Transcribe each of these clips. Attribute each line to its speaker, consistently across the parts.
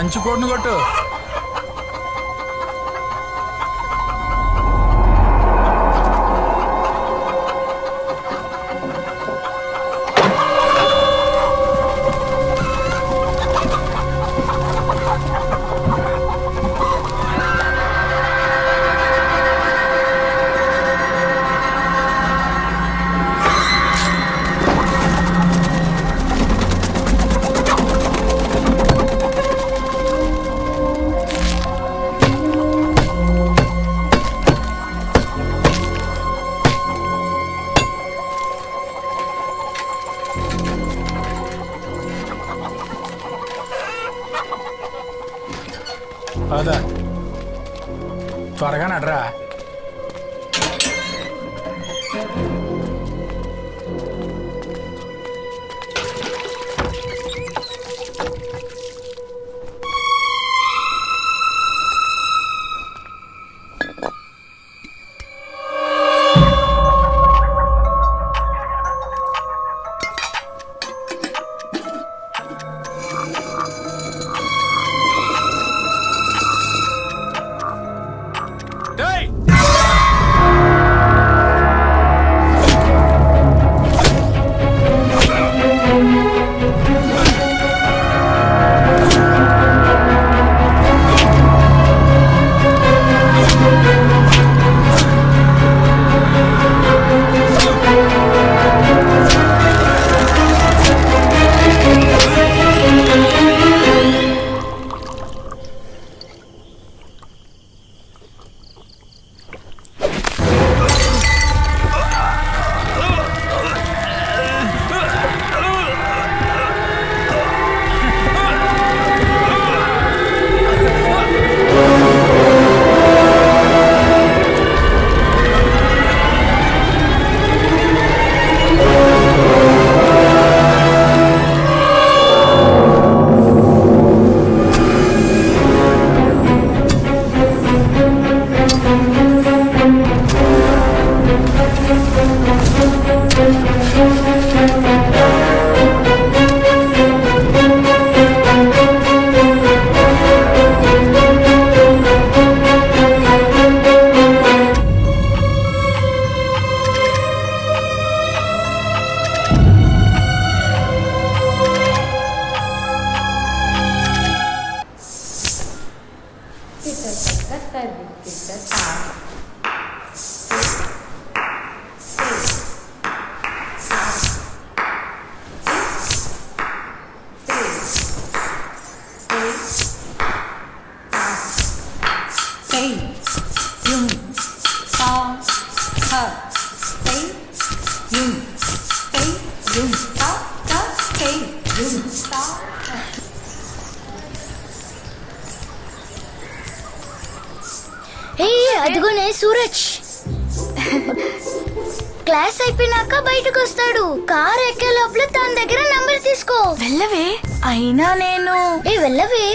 Speaker 1: మంచి కోడిని కొట్టు.
Speaker 2: Thank you. వస్తాడు. కార్ ఎక్కే లోపల తన దగ్గర నంబర్ తీసుకో.
Speaker 3: వెళ్ళవే. అయినా నేను.
Speaker 2: ఏ వెళ్ళవే.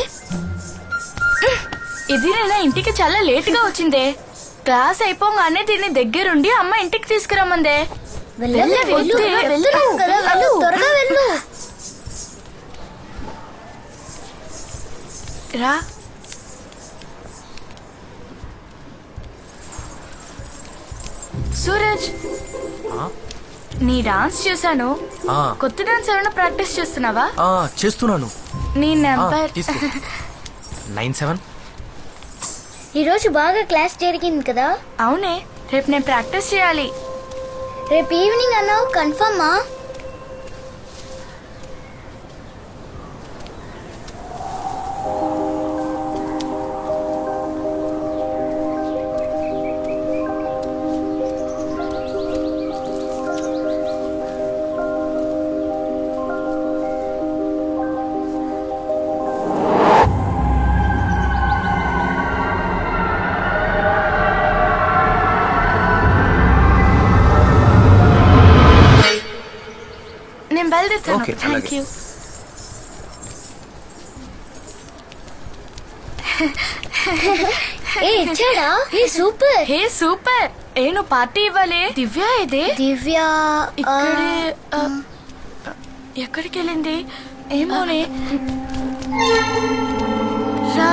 Speaker 3: ఇది నేను ఇంటికి చాలా లేట్గా వచ్చిందే. క్లాస్ అయిపోగానే దీన్ని దగ్గరుండి అమ్మ ఇంటికి తీసుకురమ్మందే. రా. సూరజ్. నీ డాన్స్ చూసాను
Speaker 4: ఆ,
Speaker 3: కొత్త డాన్స్ ఏమైనా ప్రాక్టీస్ చేస్తున్నావా?
Speaker 4: ఆ, చేస్తున్నాను.
Speaker 3: నీ నెంబర్.
Speaker 4: తీసుకో. Nine seven.
Speaker 2: ఈ రోజు బాగా క్లాస్ జరిగింది కదా?
Speaker 3: అవునే రేపు నేను ప్రాక్టీస్ చేయాలి.
Speaker 2: రేపు ఈవినింగ్ అన్నావు కన్ఫర్మా?
Speaker 3: థ్యాంక్. యూ
Speaker 2: ఏ ఇచ్చాడా ఏ సూపర్
Speaker 3: హే సూపర్ ఏ నువ్వు పార్టీ ఇవ్వాలి దివ్య ఇదే
Speaker 2: దివ్య
Speaker 3: ఇక్కడే ఆ, ఎక్కడికి వెళ్ళింది ఏమోనే రా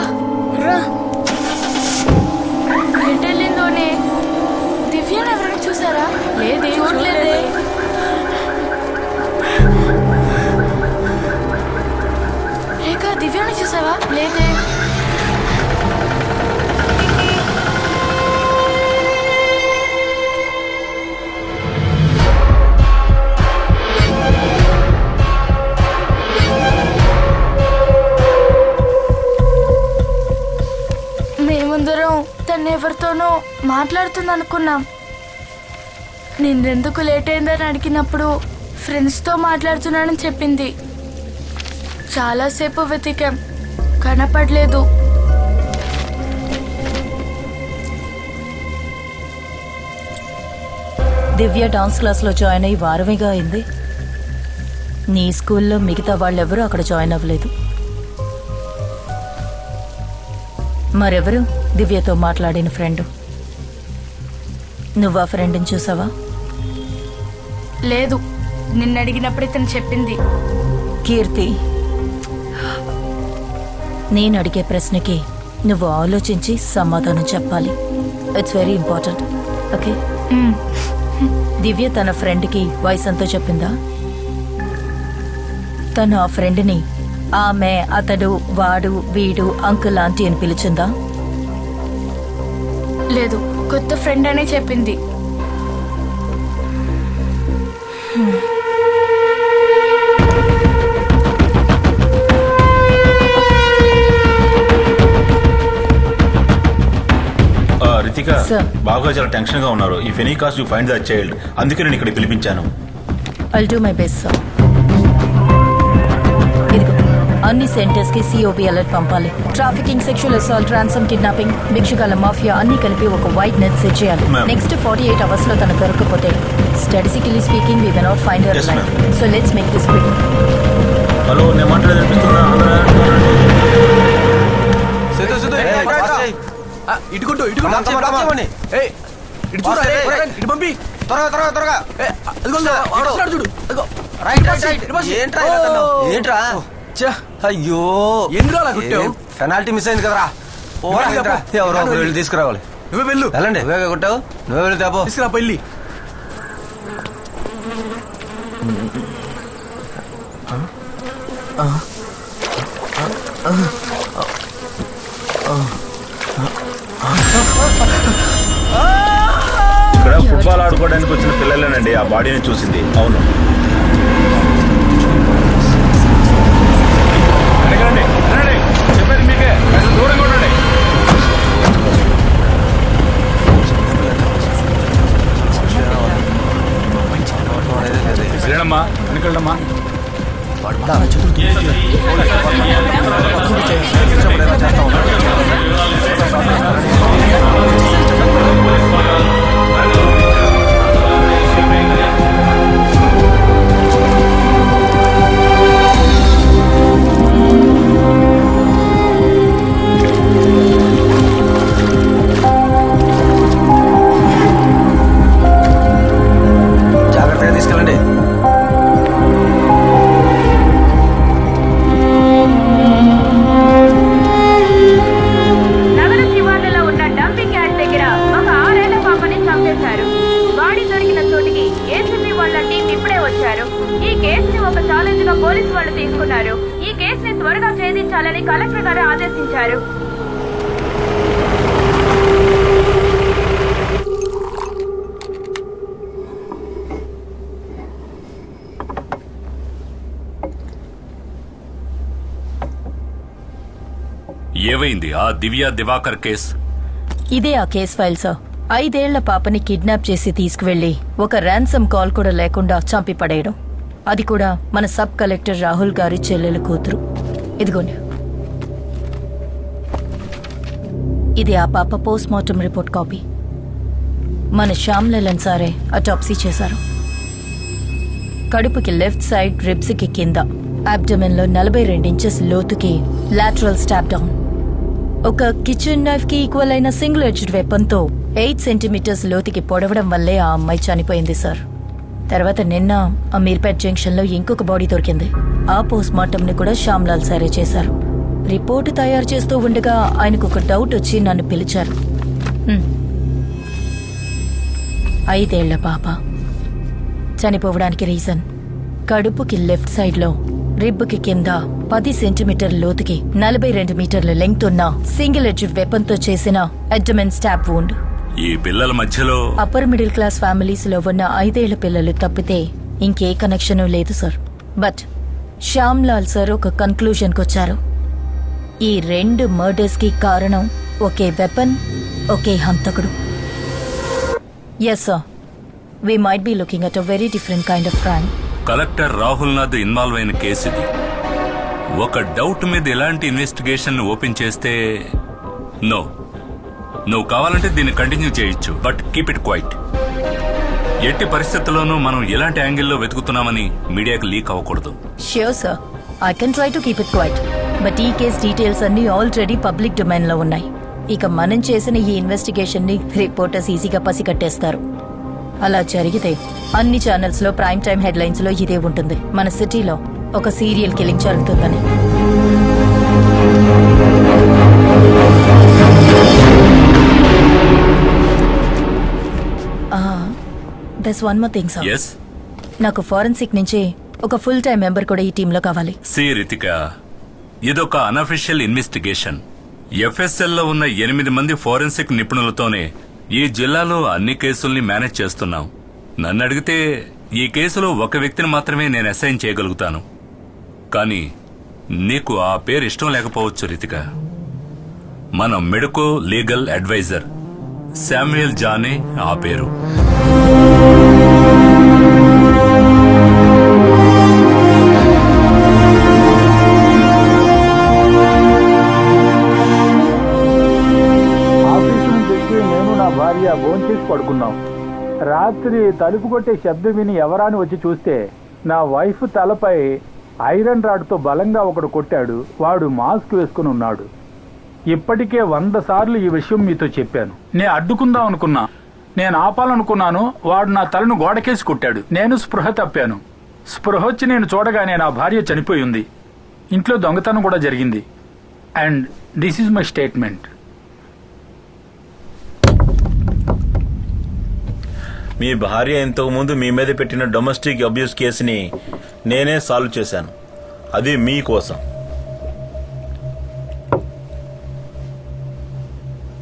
Speaker 2: రా
Speaker 3: ఎటెళ్ళిందోనే దివ్యను ఎవరైనా చూసారా లేదే చూడలేదే రేఖ దివ్యని చూసావా లేదే మేమందరం తను ఎవరితోనో మాట్లాడుతుంది అనుకున్నాం నిన్నెందుకు లేట్ అయిందని అడిగినప్పుడు ఫ్రెండ్స్తో మాట్లాడుతున్నానని చెప్పింది. చాలాసేపు వెతికాం. కనపడలేదు.
Speaker 5: దివ్య డాన్స్ క్లాస్లో జాయిన్ అయ్యి వారమేగా అయింది. నీ స్కూల్లో మిగతా వాళ్ళెవరూ అక్కడ జాయిన్ అవ్వలేదు. మరెవరు? దివ్యతో మాట్లాడిన ఫ్రెండ్. నువ్వు ఆ ఫ్రెండ్ని చూసావా?
Speaker 3: లేదు. నిన్న అడిగినప్పుడు ఇతను చెప్పింది.
Speaker 5: కీర్తి నేను అడిగే ప్రశ్నకి నువ్వు ఆలోచించి సమాధానం చెప్పాలి. It's very important okay Divya తన ఫ్రెండ్కి వయసు ఎంతో చెప్పిందా? తను ఆ ఫ్రెండ్ని ఆమె అతడు వాడు వీడు అంకుల్ ఆంటీ అని పిలిచిందా?
Speaker 3: లేదు. కొత్త ఫ్రెండ్ అనే చెప్పింది.
Speaker 6: రితిక
Speaker 5: Sir.
Speaker 6: బాగా చాలా టెన్షన్గా ఉన్నారు. If any cost you find the child. అందుకే నేను ఇక్కడ పిలిపించాను.
Speaker 5: I'll do my best sir ఇదిగో అన్ని సెంటర్స్కి సిఓపి అలర్ట్ పంపాలి. Trafficking sexual assault ransom kidnapping భిక్షుకాల mafia అన్ని కలిపి ఒక వైట్ నెట్ సెట్ చేయాలి.
Speaker 6: Ma'am.
Speaker 5: నెక్స్ట్ ఫార్టీ ఎయిట్ అవర్స్లో తనకు దొరకకపోతే statistically speaking we cannot find her
Speaker 6: Yes,
Speaker 5: life
Speaker 6: ma'am.
Speaker 5: So let's make this quick
Speaker 6: hello నేను మాట్లాడేది అనిపిస్తుందా
Speaker 1: సేతు సేతు ఇటుకుంటూ ఇటుకుంటూ ఇటు చూడు పంపి.
Speaker 7: త్వరగా త్వరగా త్వరగా.
Speaker 1: అదిగో వస్తున్నాడు చూడు. అదిగో.
Speaker 7: Right right. రైట్ ఏంట్రా అయ్యో.
Speaker 1: ఎందుకు అలా కొట్టావు?
Speaker 7: పెనాల్టీ మిస్ అయింది కదరా. ఎవరో ఒకరు వెళ్ళి తీసుకురావాలి.
Speaker 1: నువ్వే వెళ్ళు.
Speaker 7: వెళ్ళండి. నువ్వే కొట్టావు? నువ్వే వెళ్ళి తేపో
Speaker 1: తీసుకురా పెళ్ళి
Speaker 6: ఇక్కడ ఆడుకోవడానికి వచ్చిన పిల్లలేనండి ఆ బాడీని చూసింది. అవును. వెనకరండి, వెనకండి. వెళ్ళమ్మా వెనకెళ్ళమ్మా.
Speaker 8: ఏమైంది? ఆ దివ్య దివాకర్ కేస్?
Speaker 5: ఇదే ఆ కేస్ ఫైల్ సార్. ఐదేళ్ళ పాపని కిడ్నాప్ చేసి తీసుకువెళ్ళి ఒక ర్యాన్సమ్ కాల్ కూడా లేకుండా చంపి పడేయడం. అది కూడా మన సబ్ కలెక్టర్ రాహుల్ గారి చెల్లెల కూతురు. ఇదిగోండి. ఇది ఆ పాప పోస్ట్ మార్టం రిపోర్ట్ కాపీ. మన శ్యామ్ లలన్ సారే అటాప్సీ చేశారు. కడుపుకి లెఫ్ట్ సైడ్ రిబ్స్కి కింద. అబ్డమెన్ నలభై రెండు ఇంచెస్ లోతుకి లాటరల్ స్టాప్ డౌన్ ఒక కిచెన్ నైఫ్కి ఈక్వల్ అయిన సింగిల్ ఎడ్జ్డ్ వెపన్తో ఎయిట్ సెంటీమీటర్స్ లోతుకి పొడవడం వల్లే ఆ అమ్మాయి చనిపోయింది సార్ తర్వాత నిన్న అమీర్పేట్ జంక్షన్లో ఇంకొక బాడీ దొరికింది. ఆ పోస్ట్ మార్టం ని కూడా శ్యామ్లాల్ సారే చేశారు. రిపోర్టు తయారు చేస్తూ ఉండగా ఆయనకు ఒక డౌట్ వచ్చి నన్ను పిలిచారు. ఐదేళ్ళ పాప. చనిపోవడానికి రీజన్ కడుపుకి లెఫ్ట్ సైడ్లో రిబ్బుకి కింద పది సెంటీమీటర్ లోతుకి నలభై రెండు మీటర్ల లెంగ్త్ ఉన్న సింగిల్ ఎడ్జ్ వెపన్తో చేసిన అడ్డమెన్ స్టాప్ వూండ్
Speaker 8: ఈ పిల్లల మధ్యలో
Speaker 5: అప్పర్ మిడిల్ క్లాస్ ఫ్యామిలీస్లో ఉన్న ఐదేళ్ళ పిల్లలు తప్పితే ఇంకే కనెక్షను లేదు sir but Shyam Lal sir ఒక కన్క్లూజన్ వచ్చారు. ఈ రెండు మర్డర్స్కి కారణం ఒకే వెపన్ ఒకే హంతకుడు. Yes sir we might be looking at a very different kind of crime
Speaker 8: collector Rahul Nath involve అయిన కేసు ఇది. ఒక డౌట్ మీద ఎలాంటి ఇన్వెస్టిగేషన్ ఓపెన్ చేస్తే నో. నువ్వు కావాలంటే దీన్ని కంటిన్యూ చేయొచ్చు బట్ కీప్ ఇట్ క్వైట్ ఎట్టి పరిస్థితుల్లోనూ మనం ఎలాంటి యాంగిల్లో వెతుకుతున్నామని మీడియాకి లీక్ అవ్వకూడదు.
Speaker 5: Sure sir I can try to keep it quiet but ఈ కేస్ డీటెయిల్స్ అన్ని ఆల్రెడీ పబ్లిక్ డొమైన్లో ఉన్నాయి. ఇక మనం చేసిన ఈ ఇన్వెస్టిగేషన్ని రిపోర్టర్స్ ఈజీగా పసిగట్టేస్తారు. అలా జరిగితే అన్ని ఛానల్స్లో ప్రైమ్ టైం హెడ్లైన్స్లో ఇదే ఉంటుంది. మన సిటీలో ఒక సీరియల్ కిల్లింగ్ జరుగుతుందని. Thus one more thing sir
Speaker 8: yes
Speaker 5: నాకు ఫారెన్సిక్ నుంచి ఒక ఫుల్ టైం మెంబర్ కూడా ఈ టీంలో కావాలి.
Speaker 8: సి రితిక ఇదొక అనఫిషియల్ ఇన్వెస్టిగేషన్ ఎఫ్ఎస్ఎల్లో ఉన్న ఎనిమిది మంది ఫోరెన్సిక్ నిపుణులతోనే ఈ జిల్లాలో అన్ని కేసుల్ని మేనేజ్ చేస్తున్నాం. నన్ను అడిగితే ఈ కేసులో ఒక వ్యక్తిని మాత్రమే నేను అసైన్ చేయగలుగుతాను. కానీ నీకు ఆ పేరు ఇష్టం లేకపోవచ్చు రితిక. మన మెడికో లీగల్ అడ్వైజర్ శామ్యుయల్ జానే ఆ పేరు.
Speaker 9: భోంచేసి పడుకున్నాం రాత్రి తలుపు కొట్టే శబ్దం విని ఎవరాని వచ్చి చూస్తే నా వైఫ్ తలపై ఐరన్ రాడ్తో బలంగా ఒకడు కొట్టాడు. వాడు మాస్క్ వేసుకుని ఉన్నాడు. ఇప్పటికే వంద సార్లు ఈ విషయం మీతో చెప్పాను. నేను అడ్డుకుందాం అనుకున్నా. నేను ఆపాలనుకున్నాను. వాడు నా తలను గోడకేసి కొట్టాడు. నేను స్పృహ తప్పాను. స్పృహ వచ్చి నేను చూడగానే నా భార్య చనిపోయింది ఇంట్లో దొంగతనం కూడా జరిగింది. And this is my statement.
Speaker 6: మీ భార్య ఇంతకు ముందు మీ మీద పెట్టిన డొమెస్టిక్ అబ్యూస్ కేసుని నేనే సాల్వ్ చేశాను. అది మీ కోసం.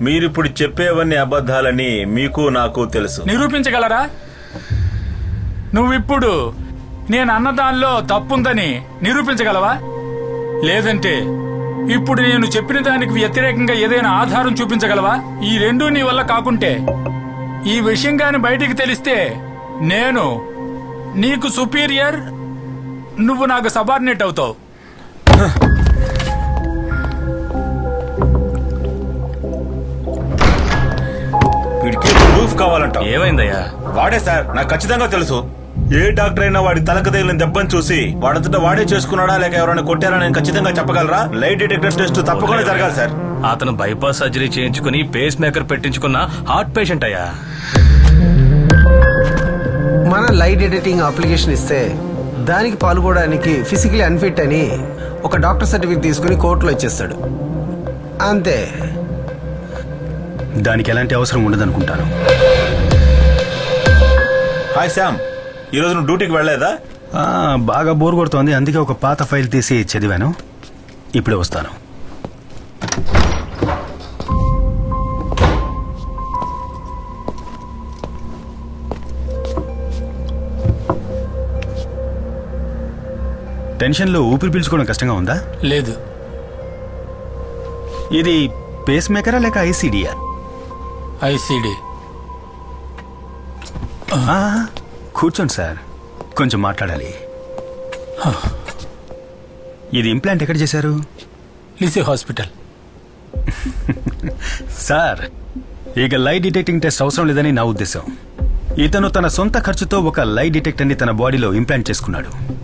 Speaker 6: మీరిప్పుడు చెప్పేవన్నీ అబద్ధాలని మీకు నాకు తెలుసు.
Speaker 9: నిరూపించగలరా? నువ్విప్పుడు నేను అన్నదానిలో తప్పుందని నిరూపించగలవా? లేదంటే ఇప్పుడు నేను చెప్పిన దానికి వ్యతిరేకంగా ఏదైనా ఆధారం చూపించగలవా? ఈ రెండూ నీ వల్ల కాకుంటే. ఈ విషయం గాని బయటికి తెలిస్తే నేను నీకు సుపీరియర్ నువ్వు నాకు సబార్డినేట్ అవుతావు.
Speaker 6: వీడికి ప్రూఫ్ కావాలంట
Speaker 4: ఏమైందయ్యా?
Speaker 6: వాడే సార్ నాకు ఖచ్చితంగా తెలుసు. ఏ డాక్టర్ అయినా వాడి తలకు తగిలిన దెబ్బను చూసి వాడంతటా వాడే చేసుకున్నాడా లేక ఎవరైనా కొట్టారా నేను ఖచ్చితంగా చెప్పగలరా? లైట్ డిటెక్టర్ టెస్ట్ తప్పకుండా జరగాలి సార్.
Speaker 4: అతను బైపాస్ సర్జరీ చేయించుకుని పేస్ మేకర్ పెట్టించుకున్న హార్ట్ పేషెంట్ అయ్యా.
Speaker 1: మన లైట్ ఎడిటింగ్ అప్లికేషన్ ఇస్తే దానికి పాల్గొనడానికి ఫిజికలీ అన్ఫిట్ అని ఒక డాక్టర్ సర్టిఫికేట్ తీసుకుని కోర్టులో ఇచ్చేస్తాడు. అంతే.
Speaker 9: దానికి ఎలాంటి అవసరం ఉండదనుకుంటాను.
Speaker 6: హాయ్ శామ్ ఈ రోజు నువ్వు డ్యూటీకి వెళ్ళలేదా?
Speaker 9: ఆ, బాగా బోర్ కొడుతోంది అందుకే ఒక పాత ఫైల్ తీసి చదివాను. ఇప్పుడే వస్తాను. టెన్షన్లో ఊపిరి పీల్చుకోవడం కష్టంగా ఉందా?
Speaker 10: లేదు.
Speaker 9: ఇది పేస్ మేకరా లేక ఐసీడియా?
Speaker 10: ఐసిడి.
Speaker 9: కూర్చోండి సార్. కొంచెం మాట్లాడాలి. ఇది ఇంప్లాంట్ ఎక్కడ చేశారు?
Speaker 10: లిసి హాస్పిటల్.
Speaker 9: సార్ ఇక లై డిటెక్టింగ్ టెస్ట్ అవసరం లేదని నా ఉద్దేశం. ఇతను తన సొంత ఖర్చుతో ఒక లై డిటెక్టర్ని తన బాడీలో ఇంప్లాంట్ చేసుకున్నాడు.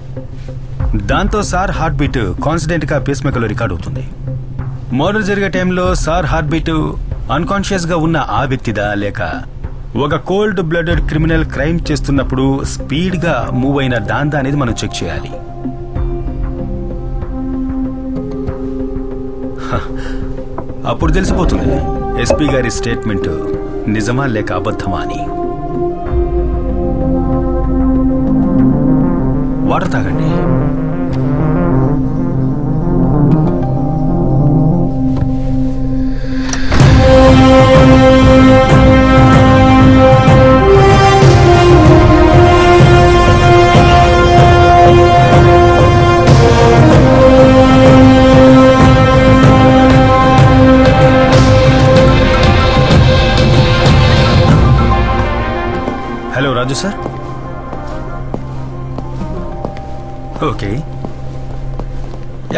Speaker 9: దాంతో సార్ హార్ట్ బీట్ కాన్స్టెంట్గా పేస్ మేకర్లో రికార్డ్ అవుతుంది. మర్డర్ జరిగే టైంలో సార్ హార్ట్ బీట్ అన్కాన్షియస్గా ఉన్న ఆ వ్యక్తిదా లేక ఒక కోల్డ్ బ్లడెడ్ క్రిమినల్ క్రైమ్ చేస్తున్నప్పుడు స్పీడ్గా మూవ్ అయిన దాందా అనేది మనం చెక్ చేయాలి.
Speaker 11: అప్పుడు తెలిసిపోతుంది. ఎస్పీ గారి స్టేట్మెంట్ నిజమా లేక అబద్ధమా అని. వాటర్ తాగండి.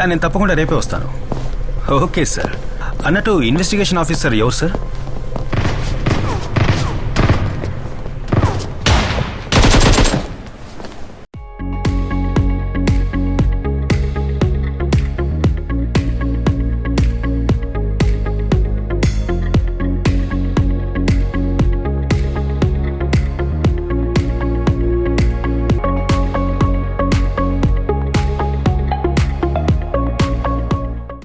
Speaker 11: నేను తప్పకుండా రేపే వస్తాను. Okay sir. అన్నట్టు ఇన్వెస్టిగేషన్ ఆఫీసర్ ఎవరు సార్?